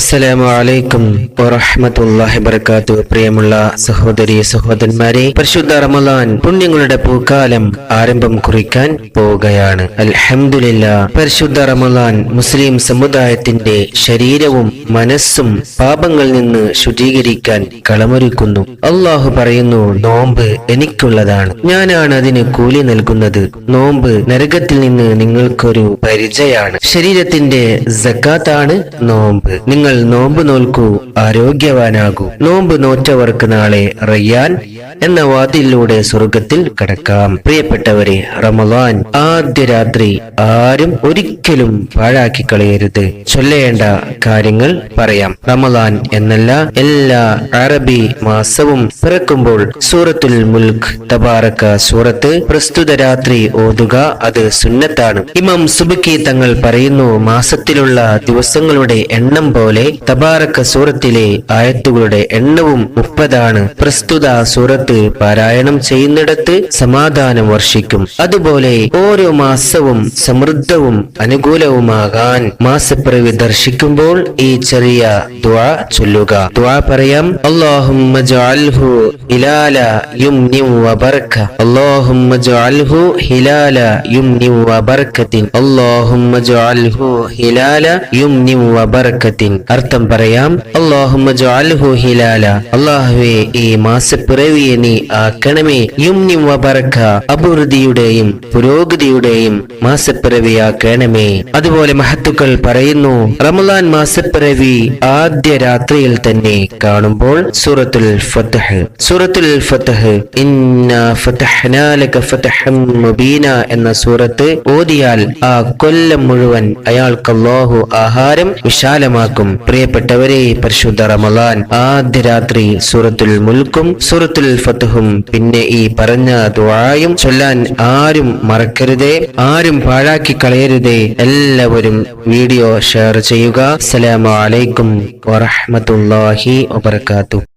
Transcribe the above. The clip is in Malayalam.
അസ്സലാമു അലൈക്കും വബറകാത്തു പ്രിയമുള്ള സഹോദരി സഹോദരന്മാരെ പരിശുദ്ധ റമലാൻ പുണ്യങ്ങളുടെ പൂക്കാലം ആരംഭം കുറിക്കാൻ പോവുകയാണ്. അൽഹംദുലില്ലാ പരിശുദ്ധ റമലാൻ മുസ്ലിം സമുദായത്തിന്റെ ശരീരവും മനസ്സും പാപങ്ങളിൽ നിന്ന് ശുചീകരിക്കാൻ കളമൊരുക്കുന്നു. അള്ളാഹു പറയുന്നു നോമ്പ് എനിക്കുള്ളതാണ്. ഞാനാണ് അതിന് കൂലി നൽകുന്നത്. നോമ്പ് നരകത്തിൽ നിന്ന് നിങ്ങൾക്കൊരു പരിചയാണ്. ശരീരത്തിന്റെ ജക്കാത്താണ് നോമ്പ്. നിങ്ങൾ നോമ്പ് നോൽക്കൂ ആരോഗ്യവാനാകൂ. നോമ്പ് നോറ്റവർക്ക് നാളെ റയ്യാൻ എന്ന വാതിലൂടെ സ്വർഗത്തിൽ കടക്കാം. പ്രിയപ്പെട്ടവരെ റമദാൻ ആദ്യ രാത്രി ആരും ഒരിക്കലും പാഴാക്കി കളയരുത്. ചൊല്ലേണ്ട കാര്യങ്ങൾ പറയാം. റമദാൻ എന്നല്ല എല്ലാ അറബി മാസവും പിറക്കുമ്പോൾ സൂറത്തുൽ മുൽക്ക് തബാറക്ക സൂറത്ത് പ്രസ്തുത രാത്രി ഓതുക അത് സുന്നത്താണ്. ഇമാം സുബക്കി തങ്ങൾ പറയുന്നു മാസത്തിലുള്ള ദിവസങ്ങളുടെ എണ്ണം പോലെ തബാറക്ക സൂറത്തിലെ ആയത്തുകളുടെ എണ്ണവും മുപ്പതാണ്. പ്രസ്തുത സൂറത്ത് പാരായണം ചെയ്യുന്നിടത്ത് സമാധാനം വർഷിക്കും. അതുപോലെ ഓരോ മാസവും സമൃദ്ധവും അനുകൂലവുമാകാൻ മാസപ്പിറവി ദർശിക്കുമ്പോൾ ഈ ചെറിയ ദ്വാ ചൊല്ലുക. ദ്വാ പറയാം അള്ളാഹുമ്മ ഹിലാല ഹിലാല ഹിലാല അർത്ഥം പറയാം അള്ളാഹുമ്മ ഹിലാല. അള്ളാഹുവേ ഈ മാസപ്പിറവിയെ നീ ആക്കണമേ. യുംനി വബർക്ക അഭിവൃദ്ധിയുടെയും പുരോഗതിയുടെയും മാസപ്പിറവിയാക്കണമേ. അതുപോലെ മഹത്തുക്കൾ പറയുന്നു റമലാൻ മാസപ്പിറവി ആദ്യ രാത്രിയിൽ തന്നെ കാണുമ്പോൾ സൂറത്തുൽ ഫതഹ്. സൂറത്തുൽ ഫതഹ് ഇന്ന ഫതഹ്നാ ലക ഫതഹം മുബീന എന്ന സൂറത്ത് ഓതിയാൽ ആ കൊല്ലം മുഴുവൻ അയാൾക്ക് അല്ലാഹു ആഹാരം വിശാലമാക്കും. പ്രിയപ്പെട്ടവരെ പരിശുദ്ധ റമലാൻ ആദ്യ രാത്രി സൂറത്തുൽ മുൽക്കും സൂറത്തുൽ ഫതഹും പിന്നെ ഈ പറഞ്ഞ ദുആയും ചൊല്ലാൻ ആരും മറക്കരുതേ ആരും പാഴാക്കി കളയരുതേ. എല്ലാവരും വീഡിയോ ഷെയർ ചെയ്യുക. അസ്സലാമു അലൈക്കും വറഹ്മത്തുള്ളാഹി വബറകാതുഹു.